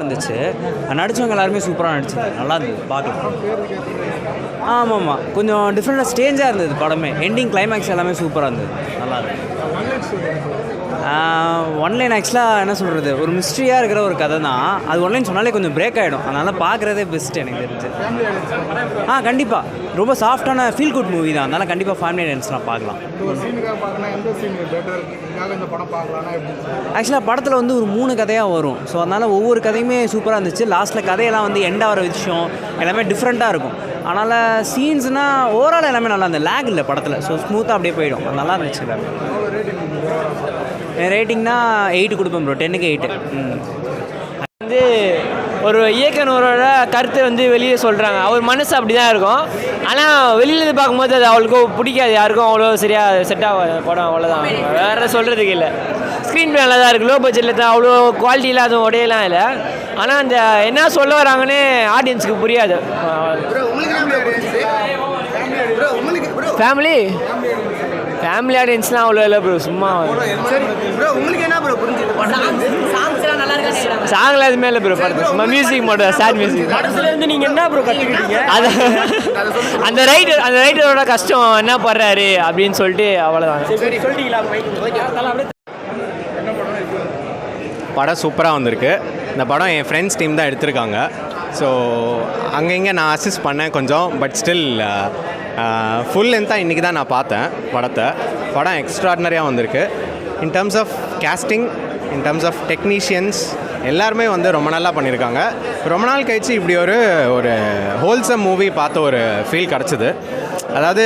இருந்துச்சு. நடித்தவங்க எல்லாருமே சூப்பராக நடிச்சிருந்தாங்க. நல்லா இருந்தது பார்க்கலாம் ஆமாம் ஆமாம் கொஞ்சம் டிஃப்ரெண்டாக ஸ்டேஞ்சாக இருந்தது படமே. எண்டிங் கிளைமேக்ஸ் எல்லாமே சூப்பராக இருந்தது. நல்லா இருந்தது. ஒன்லைன் ஆக்சுவலாக என்ன சொல்கிறது ஒரு மிஸ்ட்ரியாக இருக்கிற ஒரு கதை தான் அது ஒன்லைன் சொன்னாலே கொஞ்சம் பிரேக் ஆகிடும் அதனால் பார்க்குறதே பெஸ்ட் எனக்கு தெரிஞ்சு. ஆ கண்டிப்பாக ரொம்ப சாஃப்டான ஃபீல் குட் மூவி தான். அதனால் கண்டிப்பாக ஃபேமிலி டான்ஸ்லாம் பார்க்கலாம். ஆக்சுவலாக படத்தில் வந்து ஒரு மூணு கதையாக வரும். ஸோ அதனால் ஒவ்வொரு கதையுமே சூப்பராக இருந்துச்சு. லாஸ்ட்டில் கதையெல்லாம் வந்து எண்ட் ஆகிற விஷயம் எல்லாமே டிஃப்ரெண்ட்டாக இருக்கும். அதனால் சீன்ஸ்னால் ஓவரால் எல்லாமே நல்லா இருந்தது. லேக் இல்லை படத்தில். ஸோ ஸ்மூத்தாக அப்படியே போயிடும். நல்லா இருந்துச்சு எல்லாமே. ரேட்டிங்னா எயிட் கொடுப்பேன் ப்ரோ டென்னுக்கு எயிட்டு வந்து ஒரு இயக்குனரோட கருத்தை வந்து வெளியே சொல்கிறாங்க அவர் மனசு அப்படி தான் இருக்கும் ஆனால் வெளியிலேருந்து பார்க்கும்போது அது அவளுக்கு பிடிக்காது. யாருக்கும் அவ்வளோ சரியாக செட் ஆகாது படம் அவ்வளோதான் வேறு சொல்கிறதுக்கு இல்லை. ஸ்க்ரீன் ப்ளே நல்லா தான் இருக்குது லோ பட்ஜெட்டில் தான். அவ்வளோ குவாலிட்டியில் அதுவும் உடையெல்லாம் இல்லை. ஆனால் அந்த என்ன சொல்ல வராங்கன்னு ஆடியன்ஸுக்கு புரியாது. ஃபேமிலி ஃபேமிலி ஆடியன்ஸ்லாம் அவ்வளோ இல்லை ப்ரோ சும்மா சாங்லாம் எதுவுமே இல்லை ப்ரோ படத்து சும்மா மியூசிக் மட்டும் சேட் மியூசிக் இருந்து நீங்கள் என்ன ப்ரோ கற்றுக்கிட்டீங்க அது அந்த ரைட்டர் அந்த ரைட்டரோட கஷ்டம் என்ன படுறாரு அப்படின்னு சொல்லிட்டு அவ்வளோதான் சொல்லிட்டீங்களா படம் சூப்பராக வந்திருக்கு. இந்த படம் என் ஃப்ரெண்ட்ஸ் டீம் தான் எடுத்திருக்காங்க. ஸோ அங்கே இங்கே நான் அசிஸ்ட் பண்ணேன் கொஞ்சம் பட் ஸ்டில் ஃபுல் லென்த்தாக இன்றைக்கி தான் நான் பார்த்தேன் படத்தை. படம் எக்ஸ்ட்ராடினரியாக வந்திருக்கு. In terms of casting in terms of technicians எல்லாருமே வந்து ரொம்ப நல்லா பண்ணியிருக்காங்க. ரொம்ப நாள் கழிச்சு இப்படி ஒரு ஒரு ஹோல்சம் மூவி பார்த்த ஒரு ஃபீல் கிடச்சிது. அதாவது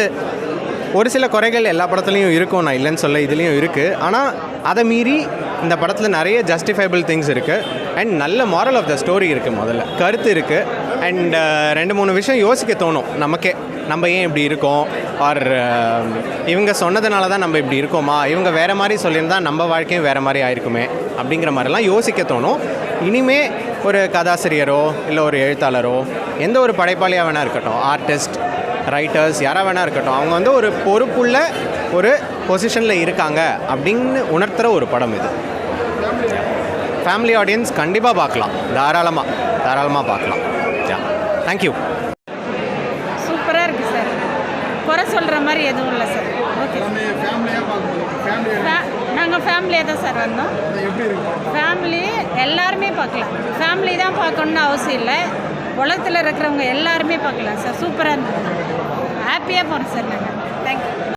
ஒரு சில குறைகள் எல்லா படத்துலையும் இருக்கும் நான் இல்லைன்னு சொல்ல இதுலேயும் இருக்குது ஆனால் அதை மீறி இந்த படத்தில் நிறைய ஜஸ்டிஃபைபிள் திங்ஸ் இருக்குது அண்ட் நல்ல மாரல் ஆஃப் த ஸ்டோரி இருக்குது முதல்ல. கருத்து இருக்குது அண்ட் uh, ரெண்டு மூணு விஷயம் யோசிக்க தோணும். நமக்கே நம்ம ஏன் இப்படி இருக்கோம்? ஆர் um, இவங்க சொன்னதுனால தான் நம்ம இப்படி இருக்கோமா? இவங்க வேறு மாதிரி சொல்லியிருந்தால் நம்ம வாழ்க்கையும் வேறு மாதிரி ஆயிருக்குமே? அப்படிங்கிற மாதிரிலாம் யோசிக்க தோணும். இனிமே ஒரு கதாசிரியரோ இல்லை ஒரு எழுத்தாளரோ எந்த ஒரு படைப்பாளியாக வேணா இருக்கட்டும். ஆர்டிஸ்ட் ரைட்டர்ஸ் யாராக வேணா இருக்கட்டும். அவங்க வந்து ஒரு பொறுப்புள்ள ஒரு பொசிஷனில் இருக்காங்க அப்படின்னு உணர்த்துகிற ஒரு படம் இது. ஃபேமிலி ஆடியன்ஸ் கண்டிப்பாக பார்க்கலாம். தாராளமாக தாராளமாக பார்க்கலாம். தேங்க்யூ சூப்பராக இருக்குது சார் குறை சொல்கிற மாதிரி எதுவும் இல்லை சார் ஓகே நாங்கள் ஃபேமிலியாக தான் சார் வந்தோம். ஃபேமிலி எல்லாருமே பார்க்கலாம். ஃபேமிலி தான் பார்க்கணுன்னு அவசியம் இல்லை. உலகத்தில் இருக்கிறவங்க எல்லாருமே பார்க்கலாம் சார் சூப்பராக இருந்தது. ஹாப்பியாக போகிறோம் சார் நாங்கள்